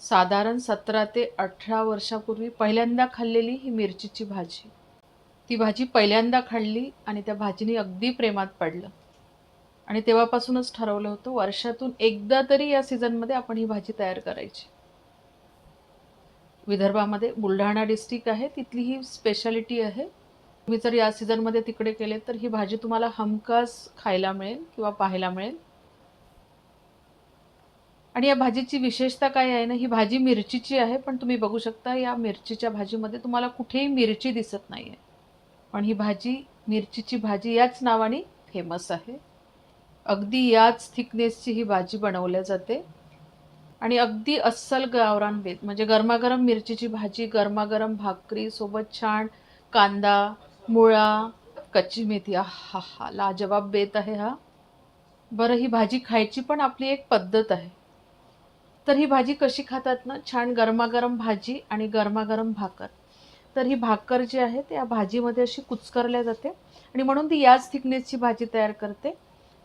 साधारण सतरा ते अठरा वर्षापूर्वी पहिल्यांदा खाल्लेली ही मिरचीची भाजी. ती भाजी पहिल्यांदा खाल्ली आणि त्या भाजीने अगदी प्रेमात पडलं. आणि तेव्हापासूनच ठरवलं होतं वर्षातून एकदा तरी या सीझनमध्ये आपण ही भाजी तयार करायची. विदर्भामध्ये बुलढाणा डिस्ट्रिक्ट आहे तिथली ही स्पेशालिटी आहे. तुम्ही जर या सीझनमध्ये तिकडे केले तर ही भाजी तुम्हाला हमखास खायला मिळेल किंवा पाहायला मिळेल. आणि या भाजीची विशेषता काय आहे ना ही भाजी मिरचीची आहे पण तुम्ही बघू शकता या मिरचीच्या भाजीमध्ये तुम्हाला कुठेही मिरची दिसत नाही आहे पण ही भाजी मिरचीची भाजी याच नावाने फेमस आहे. अगदी याच थिकनेसची ही भाजी बनवल्या जाते. आणि अगदी अस्सल गावरान बेत म्हणजे गरमागरम मिरचीची भाजी गरमागरम भाकरी सोबत छान कांदा मुळा कच्ची मेथी. हा हा लाजवाब बेत आहे हा. बरं ही भाजी खायची पण आपली एक पद्धत आहे. तर ही भाजी कशी खातात ना? छान गरमागरम भाजी आणि गरमागरम भाकर. तर ही भाकर जी आहे त्या भाजीमध्ये अशी कुचकरल्या जाते आणि म्हणून ती याच थिकनेसची भाजी तयार करते.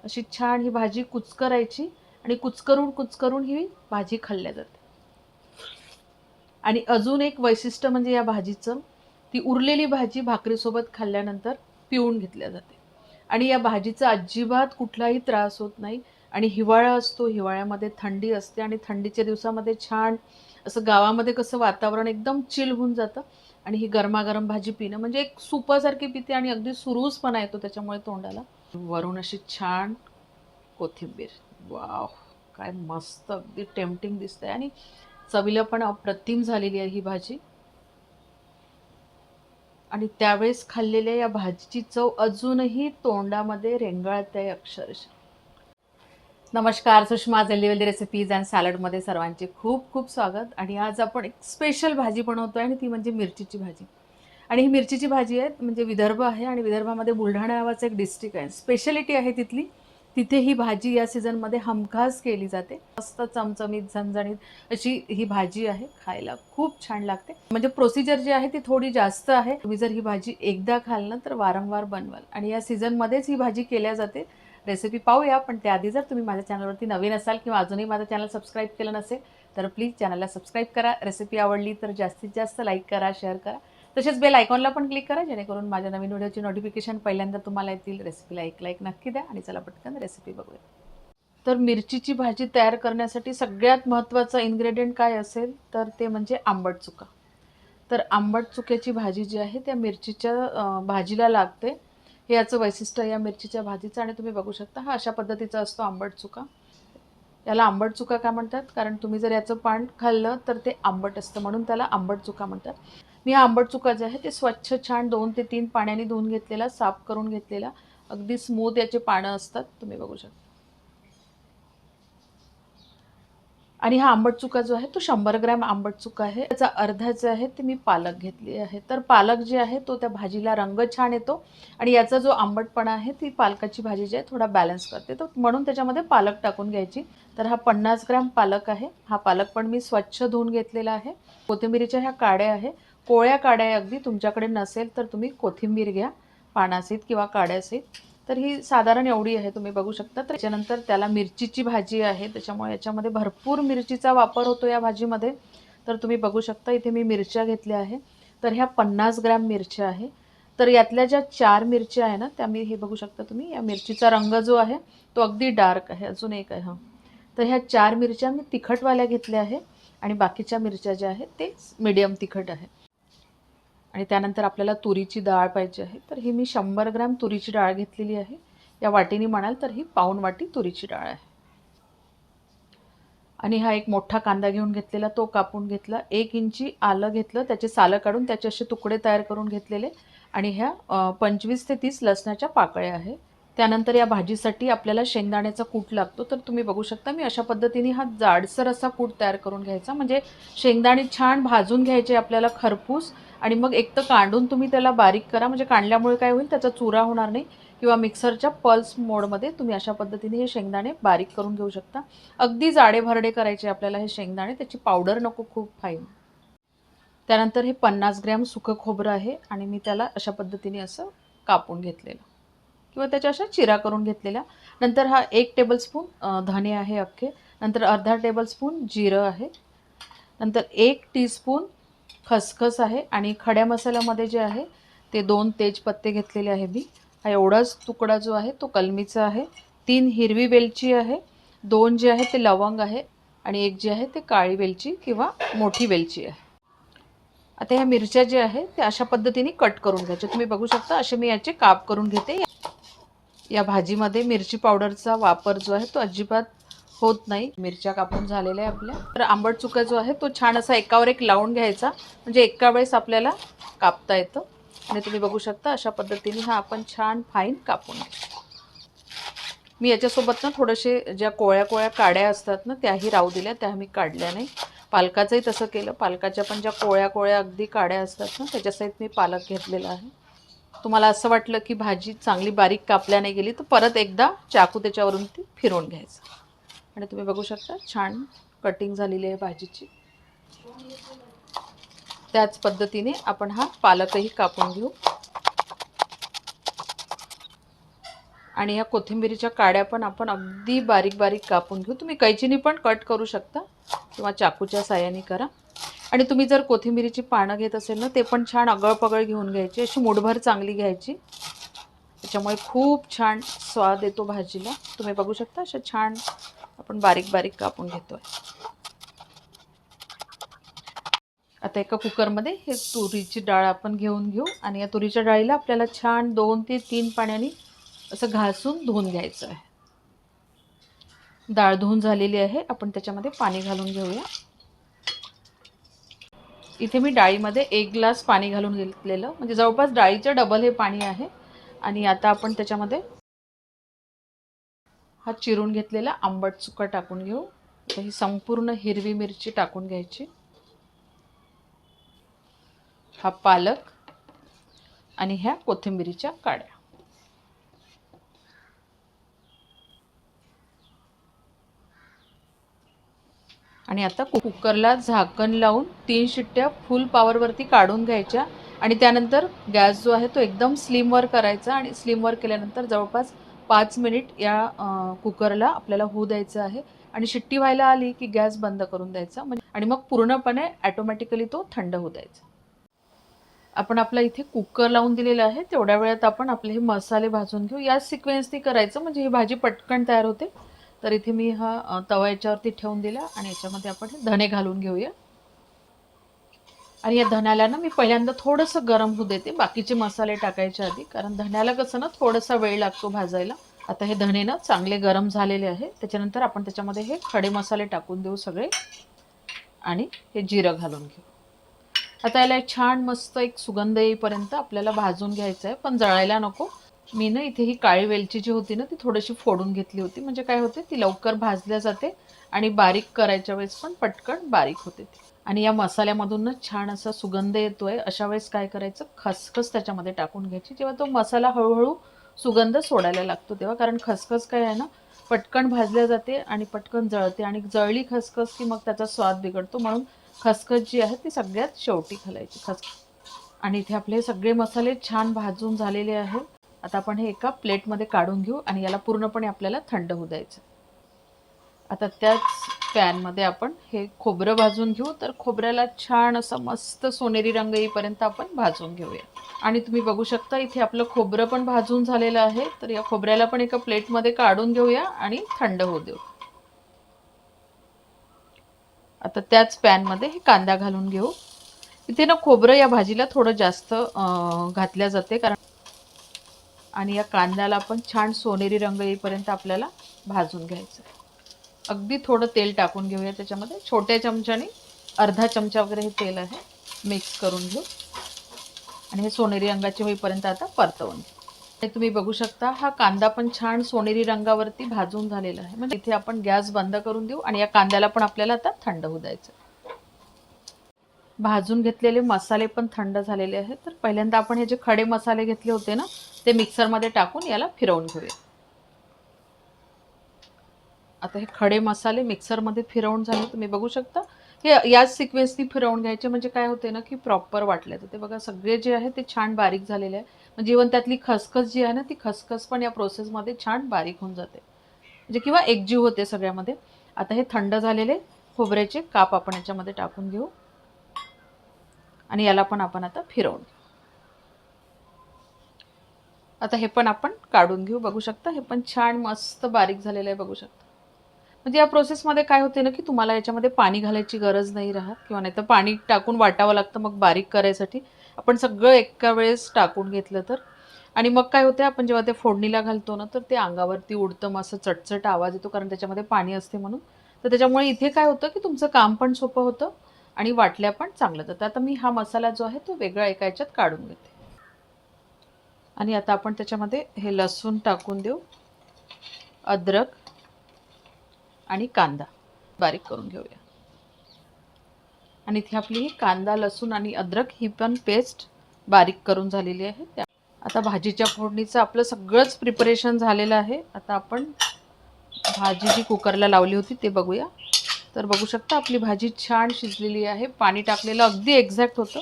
अशी छान ही भाजी कुचकरायची आणि कुचकरून कुचकरून ही भाजी खाल्ल्या जाते. आणि अजून एक वैशिष्ट्य म्हणजे या भाजीचं ती उरलेली भाजी भाकरीसोबत खाल्ल्यानंतर पिऊन घेतल्या जाते. आणि या भाजीचा अजिबात कुठलाही त्रास होत नाही. आणि हिवाळा असतो हिवाळ्यामध्ये थंडी असते आणि थंडीच्या दिवसामध्ये छान असं गावामध्ये कसं वातावरण एकदम चिल होऊन जातं आणि ही गरमागरम भाजी पिणं म्हणजे एक सुपासारखी पिते आणि अगदी सुरूसपणा येतो त्याच्यामुळे तोंडाला. वरून अशी छान कोथिंबीर. वाव! काय मस्त अगदी टेम्पटिंग दिसतंय आणि चवीला पण अप्रतिम झालेली आहे ही भाजी. आणि त्यावेळेस खाल्लेल्या या भाजीची चव अजूनही तोंडामध्ये रेंगाळत आहे अक्षरशः. नमस्कार सुषमा जल्लीवल्ली रेसिपीज अँड सॅलडमध्ये सर्वांचे खूप खूप स्वागत. आणि आज आपण एक स्पेशल भाजी बनवतो आहे आणि ती म्हणजे मिरचीची भाजी. आणि ही मिरचीची भाजी आहे म्हणजे विदर्भ आहे आणि विदर्भामध्ये बुलढाणा नावाचं एक डिस्ट्रिक्ट आहे. स्पेशालिटी आहे तिथली. तिथे ही भाजी या सीझनमध्ये हमखास केली जाते. मस्त चमचमीत झणझणीत अशी ही भाजी आहे. खायला खूप छान लागते. म्हणजे प्रोसिजर जी आहे ती थोडी जास्त आहे. तुम्ही जर ही भाजी एकदा खाल ना तर वारंवार बनवाल. आणि या सीझनमध्येच ही भाजी केल्या जाते. रेसिपी पाहूया पण त्याआधी जर तुम्ही माझ्या चॅनलवरती नवीन असाल किंवा अजूनही माझं चॅनल सबस्क्राईब केलं नसेल तर प्लीज चॅनलला सबस्क्राईब करा. रेसिपी आवडली तर जास्तीत जास्त लाईक करा शेअर करा. तसेच बेल आयकॉनला पण क्लिक करा जेणेकरून माझ्या नवीन व्हिडिओची नोटिफिकेशन पहिल्यांदा तुम्हाला येतील. रेसिपीला एक लाईक नक्की द्या आणि चला पटकन रेसिपी बघूया. तर मिरचीची भाजी तयार करण्यासाठी सगळ्यात महत्त्वाचं इन्ग्रेडियंट काय असेल तर ते म्हणजे आंबट चुका. तर आंबट चुक्याची भाजी जी आहे त्या मिरचीच्या भाजीला लागते. हे याचं वैशिष्ट्य या मिरचीच्या भाजीचं आणि तुम्ही बघू शकता हा अशा पद्धतीचा असतो आंबट चुका. याला आंबट चुका का म्हणतात? कारण तुम्ही जर याचं पान खाल्लं तर ते आंबट असतं म्हणून त्याला आंबट चुका म्हणतात. मी हा आंबट चुका जे आहे ते स्वच्छ छान दोन ते तीन पाण्याने धुवून घेतलेला साफ करून घेतलेला. अगदी स्मूथ याचे पानं असतात तुम्ही बघू शकता. आणि हा आंबट चुका जो आहे तो शंभर ग्रॅम आंबट चुका आहे. त्याचा अर्धा जे आहे ते मी पालक घेतली आहे. तर पालक जे आहे तो त्या भाजीला रंग छान येतो आणि याचा जो आंबटपणा आहे ती पालकाची भाजी जी आहे थोडा बॅलन्स करते. तर म्हणून त्याच्यामध्ये पालक टाकून घ्यायची. तर हा पन्नास ग्रॅम पालक आहे. हा पालक पण मी स्वच्छ धुवून घेतलेला आहे. कोथिंबिरीच्या ह्या काड्या आहे. कोळ्या काड्या अगदी तुमच्याकडे नसेल तर तुम्ही कोथिंबीर घ्या. पानासहित किंवा काड्यासहित तर ही साधारण एवढी आहे तुम्ही बघू शकता. तर त्याच्यानंतर त्याला मिरचीची भाजी आहे त्याच्यामुळे याच्यामध्ये भरपूर मिरचीचा वापर होतो या भाजीमध्ये. तर तुम्ही बघू शकता इथे मी मिरच्या घेतल्या आहे. तर ह्या पन्नास ग्रॅम मिरच्या आहे. तर यातल्या ज्या चार मिरच्या आहे ना त्या मी हे बघू शकता तुम्ही. या मिरचीचा रंग जो आहे तो अगदी डार्क आहे अजून एक आहे हा. तर ह्या चार मिरच्या मी तिखटवाल्या घेतल्या आहे आणि बाकीच्या मिरच्या ज्या आहेत ते मीडियम तिखट आहे. आणि त्यानंतर आपल्याला तुरीची डाळ पाहिजे आहे. तर ही मी शंभर ग्रॅम तुरीची डाळ घेतलेली आहे. या वाटीने म्हणाल तर ही पाऊण वाटी तुरीची डाळ आहे. आणि हा एक मोठा कांदा घेऊन घेतलेला तो कापून घेतला. एक इंची आलं घेतलं त्याचे सालं काढून त्याचे असे तुकडे तयार करून घेतलेले. आणि ह्या पंचवीस ते तीस लसणाच्या पाकळ्या आहे. त्यानंतर या भाजीसाठी आपल्याला शेंगदाण्याचा कूट लागतो. तर तुम्ही बघू शकता मी अशा पद्धतीने हा जाडसर असा कूट तयार करून घ्यायचा. म्हणजे शेंगदाणे छान भाजून घ्यायचे आपल्याला खरपूस. आणि मग एक तर कांडून तुम्ही त्याला बारीक करा म्हणजे कांडल्यामुळे काय होईल त्याचा चुरा होणार नाही किंवा मिक्सरच्या पल्स मोडमध्ये तुम्ही अशा पद्धतीने हे शेंगदाणे बारीक करून घेऊ शकता. अगदी जाडे भरडे करायचे आपल्याला हे शेंगदाणे त्याची पावडर नको खूप फाईन. त्यानंतर हे पन्नास ग्रॅम सुकं खोबरं आहे आणि मी त्याला अशा पद्धतीने असं कापून घेतलेलं. किंवा त्याच्या अशा चिरा करून घेतलेल्या. नंतर हा एक टेबलस्पून धने आहे अख्खे. नंतर अर्धा टेबलस्पून जिरं आहे. नंतर एक टीस्पून खसखस आहे आणि खड्या मसाल्यामध्ये जे आहे ते दोन तेजपत्ते घेतलेले आहे मी. हा एवढाच तुकडा जो आहे तो कलमीचा आहे. तीन हिरवी वेलची आहे दोन जे आहे ते लवंग आहे आणि एक जे आहे ते काळी वेलची किंवा मोठी वेलची आहे. आता ह्या मिरच्या ज्या आहेत त्या अशा पद्धतीने कट करून घ्यायच्या तुम्ही बघू शकता असे मी याचे काप करून घेते. या भाजीमध्ये मिरची पावडरचा वापर जो आहे तो अजिबात होत नाही. मिरच्या कापून झालेल्या आहे आपल्या. तर आंबट चुका जो आहे तो छान असा एकावर एक लावून घ्यायचा. म्हणजे एका वेळेस आपल्याला कापता येतं. आणि तुम्ही बघू शकता अशा पद्धतीने हा आपण छान फाईन कापून मी याच्यासोबत ना थोडेसे ज्या कोळ्या कोळ्या काड्या असतात ना त्याही राहू दिल्या. त्या मी काढल्या नाही. पालकाचंही तसं केलं. पालकाच्या पण ज्या कोळ्या कोळ्या अगदी काड्या असतात ना त्याच्यासहित मी पालक घेतलेला आहे. तुम्हाला असं वाटलं की भाजी चांगली बारीक कापल्या नाही गेली तर परत एकदा चाकू त्याच्यावरून ती फिरवून घ्यायचं. आणि तुम्ही बघू शकता छान कटिंग झालेली आहे भाजीची. त्याच पद्धतीने आपण हा पालकही कापून घेऊ. आणि या कोथिंबिरीच्या काड्या पण आपण अगदी बारीक बारीक कापून घेऊ. तुम्ही कैचीनी पण कट करू शकता किंवा चाकूच्या साह्याने करा. आणि तुम्ही जर कोथिंबिरीची पानं घेत असेल ना ते पण छान अगळपगळ घेऊन घ्यायची. अशी मुठभर चांगली घ्यायची. त्याच्यामुळे खूप छान स्वाद येतो भाजीला. तुम्ही बघू शकता अशा छान आपण बारीक बारीक कापून घेतोय. आता एका कुकरमध्ये हे तुरीची डाळ आपण घेऊन घेऊ आणि या तुरीच्या डाळीला आपल्याला छान दोन ते तीन पाण्याने असं घासून धुवून घ्यायचं आहे. डाळ धुवून झालेली आहे. आपण त्याच्यामध्ये पाणी घालून घेऊया. इथे मी डाळीमध्ये एक ग्लास पाणी घालून घेतलेलं. म्हणजे जवळपास डाळीचं डबल हे पाणी आहे. आणि आता आपण त्याच्यामध्ये हा चिरून घेतलेला आंबट चुका टाकून घेऊ. ही संपूर्ण हिरवी मिरची टाकून घ्यायची. हा पालक आणि ह्या कोथिंबिरीच्या काड्या. आणि आता कुकरला झाकण लावून तीन शिट्ट्या फुल पॉवरवरती काढून घ्यायच्या. आणि त्यानंतर गॅस जो आहे तो एकदम स्लिमवर करायचा. आणि स्लिमवर केल्यानंतर जवळपास पाच मिनिट या कुकरला आपल्याला होऊ द्यायचं आहे. आणि शिट्टी व्हायला आली की गॅस बंद करून द्यायचा. म्हणजे आणि मग पूर्णपणे ॲटोमॅटिकली तो थंड होऊ द्यायचा. आपण आपला इथे कुकर लावून दिलेला आहे. तेवढ्या वेळात आपण आपले हे मसाले भाजून घेऊ. याच सिक्वेन्सनी करायचं. म्हणजे ही भाजी पटकन तयार होते. तर इथे मी हा तवा याच्यावरती ठेवून दिला. आणि याच्यामध्ये आपण हे धणे घालून घेऊया. आणि या धण्याला ना मी पहिल्यांदा थोडंसं गरम होऊ देते. बाकीचे मसाले टाकायच्या आधी. कारण धण्याला कसं ना थोडासा वेळ लागतो भाजायला. आता हे धणे ना चांगले गरम झालेले आहे. त्याच्यानंतर आपण त्याच्यामध्ये हे खडे मसाले टाकून देऊ सगळे. आणि हे जिरं घालून घेऊ. आता याला एक छान मस्त एक सुगंध येईपर्यंत आपल्याला भाजून घ्यायचं आहे. पण जळायला नको. मी ना इथे ही काळी वेलची जी होती ना ती थोडीशी फोडून घेतली होती. म्हणजे काय होते? ती लवकर भाजल्या जाते आणि बारीक करायच्या वेळेस पण पटकन बारीक होते ती. आणि या मसाल्यामधूनच छान असा सुगंध येतोय. अशा वेळेस काय करायचं? खसखस त्याच्यामध्ये टाकून घ्यायची. जेव्हा तो मसाला हळूहळू सुगंध सोडायला लागतो तेव्हा. कारण खसखस काय आहे ना पटकन भाजल्या जाते आणि पटकन जळते आणि जळली खसखस की मग त्याचा स्वाद बिघडतो. म्हणून खसखस जी आहे ती सगळ्यात शेवटी घालायची खस आणि इथे आपले सगळे मसाले छान भाजून झालेले आहेत आता आपण हे एका प्लेटमध्ये काढून घेऊ आणि याला पूर्णपणे आपल्याला थंड होऊ द्यायचं. आता त्याच पॅनमध्ये आपण हे खोबरं भाजून घेऊ. तर खोबऱ्याला छान असं मस्त सोनेरी रंग येईपर्यंत आपण भाजून घेऊया. आणि तुम्ही बघू शकता इथे आपलं खोबरं पण भाजून झालेलं आहे. तर या खोबऱ्याला पण एका प्लेटमध्ये काढून घेऊया आणि थंड होऊ देऊ. आता त्याच पॅनमध्ये हे कांदा घालून घेऊ. इथे ना खोबरं या भाजीला थोडं जास्त घातल्या जाते. कारण आणि या कांद्याला पण छान सोनेरी रंग येईपर्यंत आपल्याला भाजून घ्यायचं आहे. अगदी थोडं तेल टाकून घेऊया त्याच्यामध्ये. छोट्या चमच्याने अर्धा चमचा वगैरे हे तेल आहे. मिक्स करून घेऊ. आणि हे सोनेरी रंगाचे होईपर्यंत आता परतवून घेऊ. तुम्ही बघू शकता हा कांदा पण छान सोनेरी रंगावरती भाजून झालेला आहे. म्हणजे इथे आपण गॅस बंद करून देऊ आणि या कांद्याला पण आपल्याला आता थंड होऊ द्यायचं भाजून घेतलेले मसाले पण थंड झालेले आहेत. तर पहिल्यांदा आपण हे जे खडे मसाले घेतले होते ना ते मिक्सरमध्ये टाकून याला फिरवून घेऊया. आता हे खडे मसाले मिक्सरमध्ये फिरवून झाले तुम्ही बघू शकता. हे याच सिक्वेन्सनी फिरवून घ्यायचे म्हणजे काय होते ना की प्रॉपर वाटले. तर ते बघा सगळे जे आहे ते छान बारीक झालेले आहे. म्हणजे इवन त्यातली खसखस जी आहे ना ती खसखस पण या प्रोसेसमध्ये छान बारीक होऊन जाते. म्हणजे किंवा एकजीव होते सगळ्यामध्ये. आता हे थंड झालेले खोबऱ्याचे काप आपण याच्यामध्ये टाकून घेऊ. आणि याला पण आपण आता फिरवून घेऊ. आता हे पण आपण काढून घेऊ बघू शकता. हे पण छान मस्त बारीक झालेलं आहे बघू शकता. म्हणजे या प्रोसेसमध्ये काय होते ना की तुम्हाला याच्यामध्ये पाणी घालायची गरज नाही राहत किंवा नाही तर पाणी टाकून वाटावं लागतं मग बारीक करायसाठी. आपण सगळं एका वेळेस टाकून घेतलं तर. आणि मग काय होते आपण जेव्हा ते फोडणीला घालतो ना तर ते अंगावरती उडतं मग असं चटचट आवाज येतो कारण त्याच्यामध्ये पाणी असते म्हणून. तर त्याच्यामुळे इथे काय होतं की तुमचं काम पण सोपं होतं आणि वाटल्या पण चांगलं जातं. आता मी हा मसाला जो आहे तो वेगळा एका याच्यात काढून घेते. आणि आता आपण त्याच्यामध्ये हे लसूण टाकून देऊ. अद्रक. आणि कांदा. बारीक करून घेऊया. आणि इथे आपली कांदा लसूण आणि अद्रक ही पण पेस्ट बारीक करून झालेली आहे. त्या आता भाजीच्या फोडणीचं आपलं सगळंच प्रिपरेशन झालेलं आहे. आता आपण भाजी जी कुकरला लावली होती ते बघूया. तर बघू शकता आपली भाजी छान शिजलेली आहे. पाणी टाकलेलं अगदी एक्झॅक्ट होतं.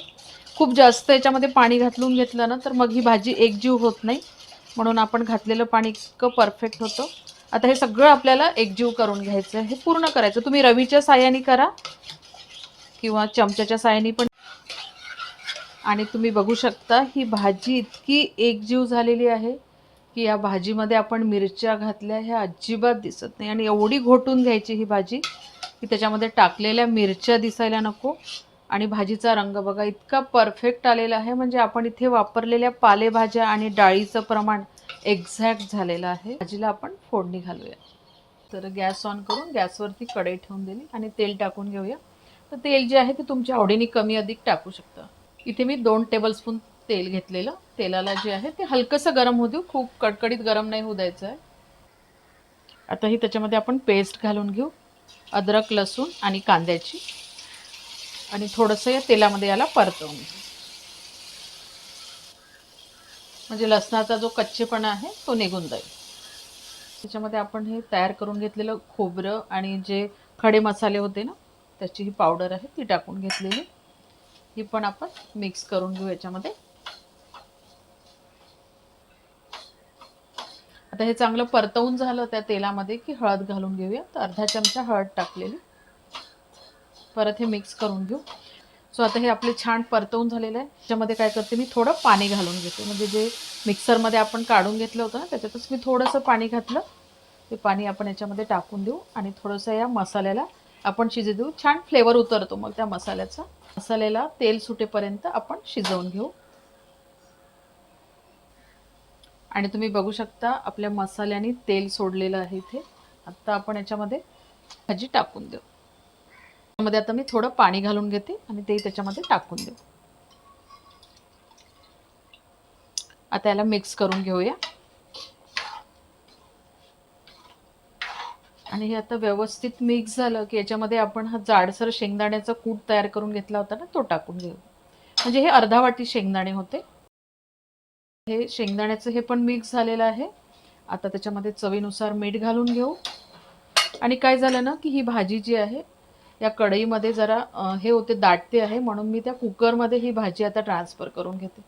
खूप जास्त याच्यामध्ये पाणी घातलून घेतलं ना तर मग ही भाजी एकजीव होत नाही. म्हणून आपण घातलेलं पाणी इतकं परफेक्ट होतं. आता हे सगळं आपल्याला एकजीव करून घ्यायचं आहे. हे पूर्ण करायचं. तुम्ही रवीच्या साह्याने करा किंवा चमच्याच्या साह्याने पण. आणि तुम्ही बघू शकता ही भाजी इतकी एकजीव झालेली आहे की या भाजीमध्ये आपण मिरच्या घातल्या ह्या अजिबात दिसत नाही. आणि एवढी घोटून घ्यायची ही भाजी की त्याच्यामध्ये टाकलेल्या मिरच्या दिसायला नको. आणि भाजीचा रंग बघा इतका परफेक्ट आलेला आहे. म्हणजे आपण इथे वापरलेल्या पालेभाज्या आणि डाळीचं प्रमाण एक्झॅक्ट झालेलं आहे. भाजीला आपण फोडणी घालूया. तर गॅस ऑन करून गॅसवरती कढई ठेवून दिली आणि तेल टाकून घेऊया. तर तेल जे आहे ते तुमच्या आवडीने कमी अधिक टाकू शकता. इथे मी दोन टेबलस्पून तेल घेतलेलं. तेलाला जे आहे ते हलकंसं गरम होऊ देऊ. खूप कडकडीत गरम नाही होऊ द्यायचं आहे. आता ही त्याच्यामध्ये आपण पेस्ट घालून घेऊ. अद्रक लसूण आणि कांद्याची. आणि थोडंसं या तेलामध्ये याला परतवून घेऊ. म्हणजे लसणाचा जो कच्चेपणा आहे तो निघून जाईल. त्याच्यामध्ये आपण हे तयार करून घेतलेलं खोबरं आणि जे खडे मसाले होते ना त्याची ही पावडर आहे ती टाकून घेतलेली. ही पण आपण मिक्स करून घेऊ याच्यामध्ये. आता हे चांगलं परतवून झालं त्या तेलामध्ये की हळद घालून घेऊया. तर अर्धा चमचा हळद टाकलेली. परत हे मिक्स करून घेऊ. सो आता हे आपले छान परतवून झालेलं आहे. त्याच्यामध्ये काय करते मी थोडं पाणी घालून घेते. म्हणजे जे मिक्सरमध्ये आपण काढून घेतलं होतं ना त्याच्यातच मी थोडंसं पाणी घातलं. ते पाणी आपण याच्यामध्ये टाकून देऊ आणि थोडंसं या मसाल्याला आपण शिजू देऊ छान फ्लेवर उतरतो मग त्या मसाल्याचा. मसाल्याला तेल सुटेपर्यंत आपण शिजवून घेऊ. आणि तुम्ही बघू शकता आपल्या मसाल्याने तेल सोडलेलं आहे इथे. आता आपण याच्यामध्ये भाजी टाकून देऊ. मध्ये आता मी थोडं पाणी घालून घेते आणि ते त्याच्यामध्ये टाकून देऊ. आता याला मिक्स करून घेऊया. आणि हे आता व्यवस्थित मिक्स झालं की याच्यामध्ये आपण हा जाडसर शेंगदाण्याचा कूट तयार करून घेतला होता ना तो टाकून घेऊ. म्हणजे हे अर्धा वाटी शेंगदाणे होते. हे शेंगदाण्याचं हे पण मिक्स झालेलं आहे. आता त्याच्यामध्ये चवीनुसार मीठ घालून घेऊ. आणि काय झालं ना की ही भाजी जी आहे या कढईमध्ये जरा हे होते दाटते आहे म्हणून मी त्या कुकरमध्ये ही भाजी आता ट्रान्सफर करून घेते.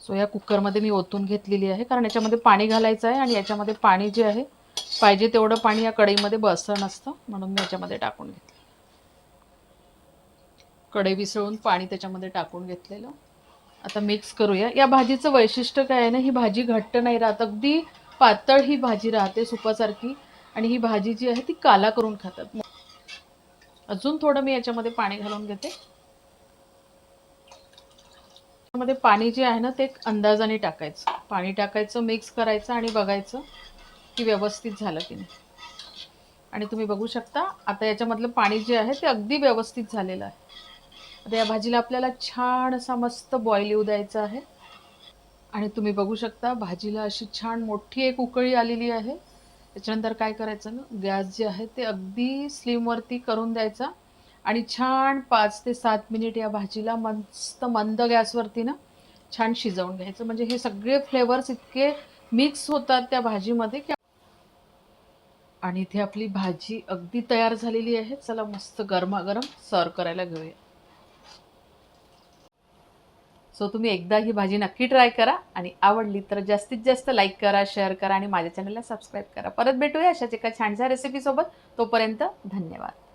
सो या कुकरमध्ये मी ओतून घेतलेली आहे कारण याच्यामध्ये पाणी घालायचं आहे आणि याच्यामध्ये पाणी जे आहे पाहिजे तेवढं पाणी या कढईमध्ये बसलं नसतं म्हणून मी याच्यामध्ये टाकून घेतलं. कढई विसळून पाणी त्याच्यामध्ये टाकून घेतलेलं. आता मिक्स करूया. या भाजीचं वैशिष्ट्य काय आहे ना ही भाजी घट्ट नाही राहत. अगदी पातळ ही भाजी राहते सुपासारखी. आणि ही भाजी जी आहे ती काला करून खातात. अजून थोडं मी याच्यामध्ये पाणी घालून घेते. मध्ये पाणी जे आहे ना ते एक अंदाजाने टाकायचं. पाणी टाकायचं मिक्स करायचं आणि बघायचं की व्यवस्थित झालं की नाही. आणि तुम्ही बघू शकता आता याच्यामधलं पाणी जे आहे ते अगदी व्यवस्थित झालेलं आहे. आता या भाजीला आपल्याला छान असा मस्त बॉईल येऊ द्यायचा आहे. आणि तुम्ही बघू शकता भाजीला अशी छान मोठी एक उकळी आलेली आहे. त्याच्यानंतर काय करायचं ना गॅस जे आहे ते अगदी स्लिमवरती करून द्यायचा आणि छान पाच ते सात मिनिट या भाजीला मस्त मंद गॅसवरती ना छान शिजवून घ्यायचं. म्हणजे हे सगळे फ्लेवर्स इतके मिक्स होतात त्या भाजीमध्ये की आणि इथे आपली भाजी अगदी तयार झालेली आहे. चला मस्त गरमागरम सर्व करायला घेऊया. सो तुम्ही एकदा ही भाजी नक्की ट्राय करा आणि आवडली तर जास्तीत जास्त लाईक करा शेअर करा आणि माझ्या चॅनलला सबस्क्राईब करा. परत भेटूया अशाच एका छानशा रेसिपीसोबत तोपर्यंत धन्यवाद.